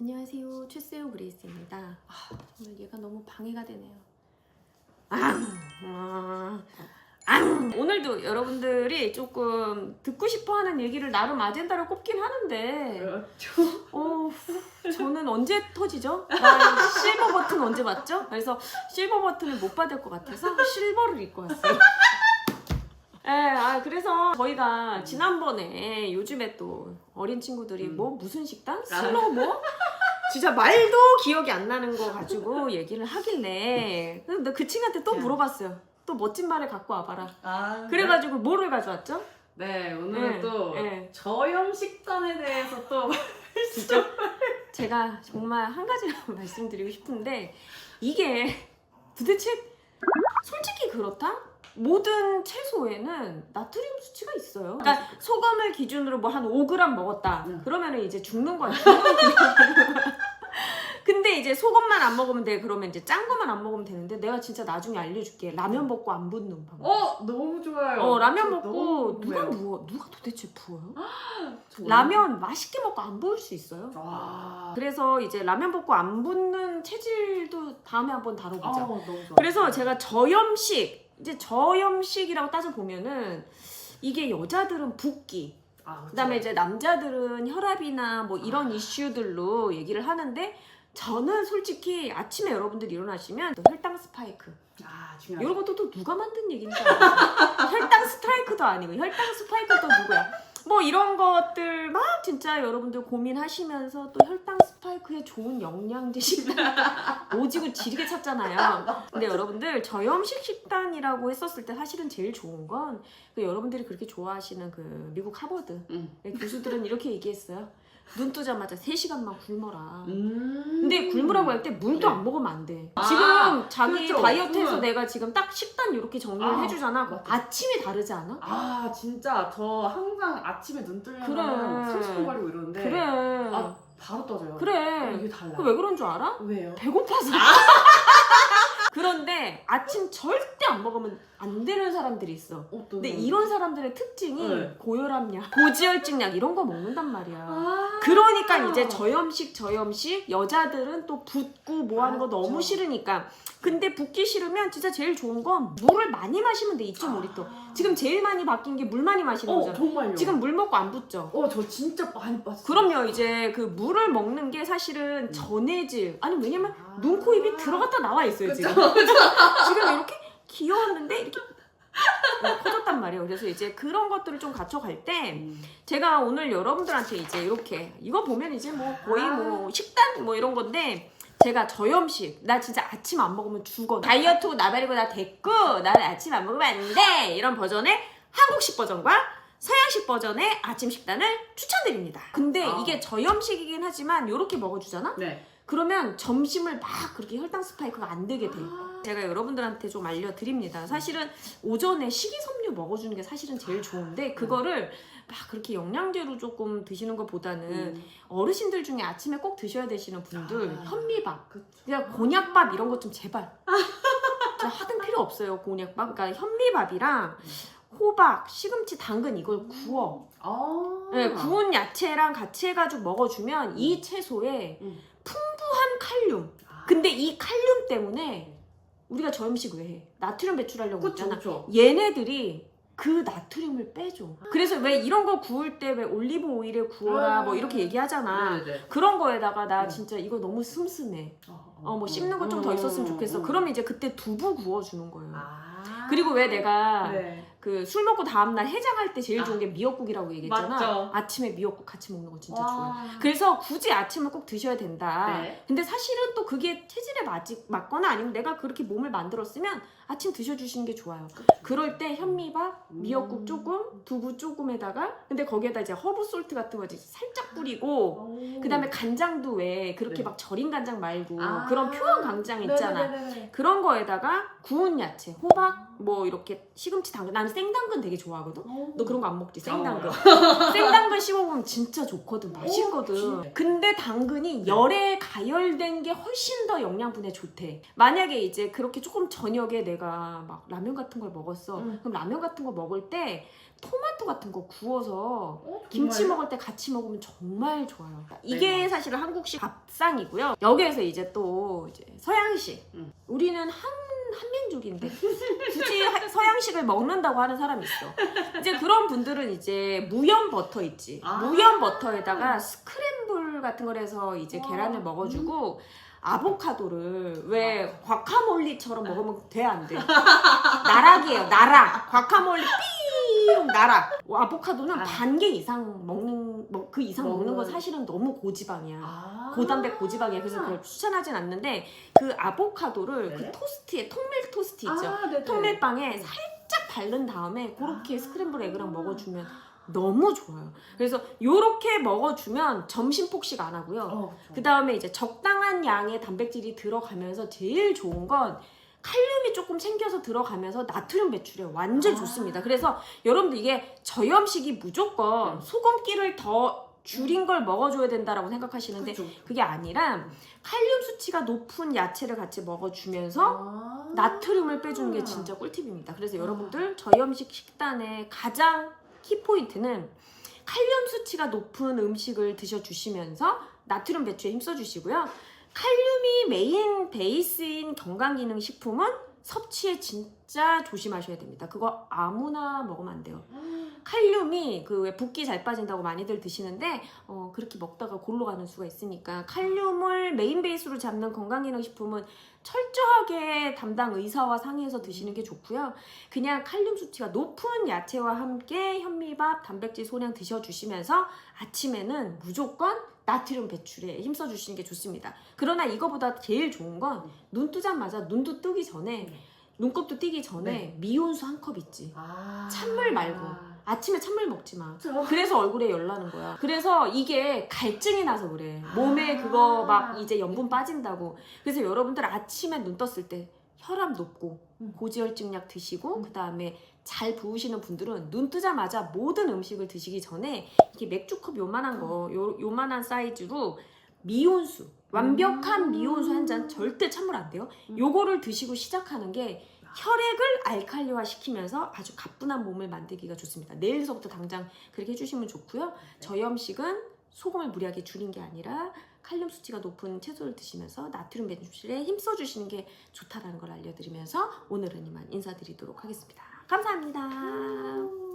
안녕하세요. 최세우 그레이스입니다. 아, 오늘 얘가 너무 방해가 되네요. 아, 아, 아. 오늘도 여러분들이 조금 듣고 싶어하는 얘기를 나름 아젠다로 꼽긴 하는데 그렇죠. 어, 저는 언제 터지죠? 나 실버 버튼 언제 받죠? 그래서 실버 버튼을 못 받을 것 같아서 실버를 입고 왔어요. 예, 아, 그래서 저희가 지난번에 요즘에 또 어린 친구들이 음. 뭐 무슨 식단? 슬로우 뭐? 진짜 말도 기억이 안 나는 거 가지고 얘기를 하길래 근데 그 친구한테 또 야. 물어봤어요. 또 멋진 말을 갖고 와봐라. 아, 그래가지고 뭐를 가져왔죠? 네, 오늘은 네, 또 네. 저염 식단에 대해서 또 진짜 제가 정말 한 가지만 말씀드리고 싶은데 이게 도대체 솔직히 그렇다? 모든 채소에는 나트륨 수치가 있어요. 그러니까 소금을 기준으로 뭐 한 5g 먹었다. 응. 그러면은 이제 죽는 거야. 근데 이제 소금만 안 먹으면 돼. 그러면 이제 짠 거만 안 먹으면 되는데 내가 진짜 나중에 알려줄게. 라면 먹고 안 붓는 방법. 어, 너무 좋아요. 어, 라면 저 먹고 누가. 부어? 누가 도대체 부어요? 저 라면 맛있게 먹고 안 부을 수 있어요? 와. 그래서 이제 라면 볶고 안 붓는 체질도 다음에 한번 아, 다뤄보자. 좋아. 그래서 제가 저염식 이제 저염식이라고 따져 보면은 이게 여자들은 붓기, 아, 그쵸. 그다음에 이제 남자들은 혈압이나 뭐 이런 이슈들로 얘기를 하는데 저는 솔직히 아침에 여러분들 일어나시면 또 혈당 스파이크 아, 중요하죠. 이런 것도 또 누가 만든 얘기인지 알아요? 혈당 스트라이크도 아니고 혈당 스파이크도? 뭐 이런 것들 막 진짜 여러분들 고민하시면서 또 혈당 스파이크에 좋은 영양제 식단 오지고 지르게 찾잖아요. 근데 여러분들 저염식 식단이라고 했었을 때 사실은 제일 좋은 건 그 여러분들이 그렇게 좋아하시는 그 미국 하버드 응. 교수들은 이렇게 얘기했어요. 눈 뜨자마자 3시간만 굶어라. 음. 근데 굶으라고 할 때 물도 네. 안 먹으면 안 돼. 아, 지금 자기 그렇죠. 다이어트에서 그러면- 내가 지금 딱 식단 이렇게 정리를 아, 해주잖아. 아침이 다르지 않아? 아, 진짜 저 항상 아침 에 눈 뜨면 그래. 솔직거리고 이러는데 그래. 아, 바로 떠져요. 어, 그래. 이게 달라. 그 왜 그런 줄 알아? 왜요? 배고파서. 그런데 아침 절대 안 먹으면 안 되는 사람들이 있어. 어떤 근데 이런 사람들의 특징이 네. 고혈압약, 고지혈증약 이런 거 먹는단 말이야. 아. 그러니까 이제 저염식 저염식 여자들은 또 붓고 뭐 하는 거. 너무 싫으니까 근데 붓기 싫으면 진짜 제일 좋은 건 물을 많이 마시면 돼 2.5리터 아. 지금 제일 많이 바뀐 게 물 많이 마시는 어, 거잖아 정말요. 지금 물 먹고 안 붓죠? 어, 저 진짜 많이 봤어요. 그럼요 이제 그 물을 먹는 게 사실은 전해질 아니 왜냐면 눈, 코, 입이 들어갔다 나와 있어요 지금. 지금 이렇게 귀여웠는데 이렇게 어, 커졌단 말이에요. 그래서 이제 그런 것들을 좀 갖춰갈 때 음. 제가 오늘 여러분들한테 이제 이렇게 이거 보면 이제 뭐 거의 뭐 식단 뭐 이런 건데 제가 저염식 나 진짜 아침 안 먹으면 죽어 다이어트 나발이고 나 됐고 나는 아침 안 먹으면 안 돼 이런 버전의 한국식 버전과 서양식 버전의 아침 식단을 추천드립니다 근데 아. 이게 저염식이긴 하지만 이렇게 먹어주잖아 네. 그러면 점심을 막 그렇게 혈당 스파이크가 안 되게 돼 아. 제가 여러분들한테 좀 알려드립니다. 사실은 오전에 식이섬유 먹어주는 게 사실은 제일 좋은데 그거를 막 그렇게 영양제로 조금 드시는 것보다는 음. 어르신들 중에 아침에 꼭 드셔야 되시는 분들 아. 현미밥, 그쵸. 그냥 곤약밥 이런 것 좀 제발 하등 필요 없어요 곤약밥. 그러니까 현미밥이랑 호박, 시금치, 당근 이걸 구워. 아. 네, 구운 야채랑 같이 해가지고 먹어주면 이 채소에 음. 칼륨. 아. 근데 이 칼륨 때문에 우리가 저염식 왜 해? 나트륨 배출하려고 그쵸, 했잖아. 그쵸. 얘네들이 그 나트륨을 빼줘. 그래서 왜 이런 거 구울 때 왜 올리브 오일에 구워라 음. 뭐 이렇게 얘기하잖아. 네네. 그런 거에다가 나 음. 진짜 이거 너무 슴슴해. 어, 어뭐 씹는 거 좀 더 있었으면 좋겠어. 음. 그러면 이제 그때 두부 구워주는 거예요. 아. 그리고 왜 내가 네. 그 술 먹고 다음날 해장할 때 제일 좋은 아. 게 미역국이라고 얘기했잖아. 맞죠. 아침에 미역국 같이 먹는 거 진짜 좋아요. 와. 그래서 굳이 아침을 꼭 드셔야 된다. 네. 근데 사실은 또 그게 체질에 맞지, 맞거나 아니면 내가 그렇게 몸을 만들었으면 아침 드셔주시는 게 좋아요. 그럴 때 현미밥, 미역국 음. 조금, 두부 조금에다가 근데 거기에다 이제 허브 솔트 같은 거 이제 살짝 뿌리고 오. 그다음에 간장도 왜 그렇게 네. 막 절인 간장 말고 아. 그런 표현 간장 있잖아. 네네네네. 그런 거에다가 구운 야채, 호박, 뭐 이렇게 시금치, 당근. 나는 생당근 되게 좋아하거든. 어. 너 그런 거 안 먹지? 생당근. 어. 생당근 씹어 먹으면 진짜 좋거든. 맛있거든. 진짜? 근데 당근이 열에 가열된 게 훨씬 더 영양분에 좋대. 만약에 이제 그렇게 조금 저녁에 내가 막 라면 같은 걸 먹었어. 응. 그럼 라면 같은 거 먹을 때 토마토 같은 거 구워서 어, 김치? 먹을 때 같이 먹으면 정말 좋아요. 네, 이게 맞아. 사실은 한국식 밥상이고요. 여기에서 이제 또 이제 서양식. 음. 우리는 한 한민족인데 굳이 하- 서양식을 먹는다고 하는 사람이 있어. 이제 그런 분들은 이제 무염 버터 있지. 아. 무염 버터에다가 스크램블 같은 걸 해서 이제 와. 계란을 먹어주고 아보카도를 왜 과카몰리처럼 먹으면 돼 안 돼? 나락이에요 나락 과카몰리 삐용 나락 아보카도는 아. 반개 이상 먹는 뭐 그 이상 먹는 건 먹는- 사실은 너무 고지방이야 아. 고단백 고지방이야 그래서 그걸 추천하진 않는데 그 아보카도를 네. 그 토스트에 통밀 토스트 있죠 아, 네네. 통밀빵에 살짝 바른 다음에 그렇게 아. 스크램블 에그랑 먹어주면 너무 좋아요 그래서 요렇게 먹어주면 점심 폭식 안 하고요 어, 그 다음에 이제 적당한 양의 단백질이 들어가면서 제일 좋은 건 칼륨이 조금 챙겨서 들어가면서 나트륨 배출에 완전 아. 좋습니다. 그래서 여러분들 이게 저염식이 무조건 음. 소금기를 더 줄인 걸 먹어줘야 된다라고 생각하시는데 그쵸. 그게 아니라 칼륨 수치가 높은 야채를 같이 먹어주면서 아. 나트륨을 빼주는 게 진짜 꿀팁입니다. 그래서 아. 여러분들 저염식 식단의 가장 키포인트는 칼륨 수치가 높은 음식을 드셔주시면서 나트륨 배출에 힘써주시고요. 칼륨이 메인 베이스인 건강기능식품은 섭취에 진짜 조심하셔야 됩니다. 그거 아무나 먹으면 안 돼요. 칼륨이 그 왜 붓기 잘 빠진다고 많이들 드시는데 어, 그렇게 먹다가 골로 가는 수가 있으니까 칼륨을 메인 베이스로 잡는 건강기능식품은 철저하게 담당 의사와 상의해서 드시는 게 좋고요. 그냥 칼륨 수치가 높은 야채와 함께 현미밥, 단백질 소량 드셔주시면서 아침에는 무조건 나트륨 배출에 힘써 주시는 게 좋습니다. 그러나 이거보다 제일 좋은 건 눈 뜨자마자 눈도 뜨기 전에 네. 눈곱도 띄기 전에 네. 미온수 한 컵 있지. 아. 찬물 말고. 아침에 찬물 먹지 마. 그쵸. 그래서 얼굴에 열 나는 거야. 그래서 이게 갈증이 나서 그래. 몸에 아. 그거 막 이제 염분 빠진다고. 그래서 여러분들 아침에 눈 떴을 때 혈압 높고 음. 고지혈증약 드시고 음. 그 다음에 잘 부으시는 분들은 눈 뜨자마자 모든 음식을 드시기 전에 이렇게 맥주컵 요만한 거, 요, 요만한 사이즈로 미온수, 완벽한 음. 미온수 한 잔 절대 찬물 안 돼요. 음. 요거를 드시고 시작하는 게 혈액을 알칼리화 시키면서 아주 가뿐한 몸을 만들기가 좋습니다. 내일서부터 당장 그렇게 해주시면 좋고요. 저염식은 소금을 무리하게 줄인 게 아니라 칼륨 수치가 높은 채소를 드시면서 나트륨 배출에 힘써주시는 게 좋다라는 걸 알려드리면서 오늘은 이만 인사드리도록 하겠습니다. 감사합니다.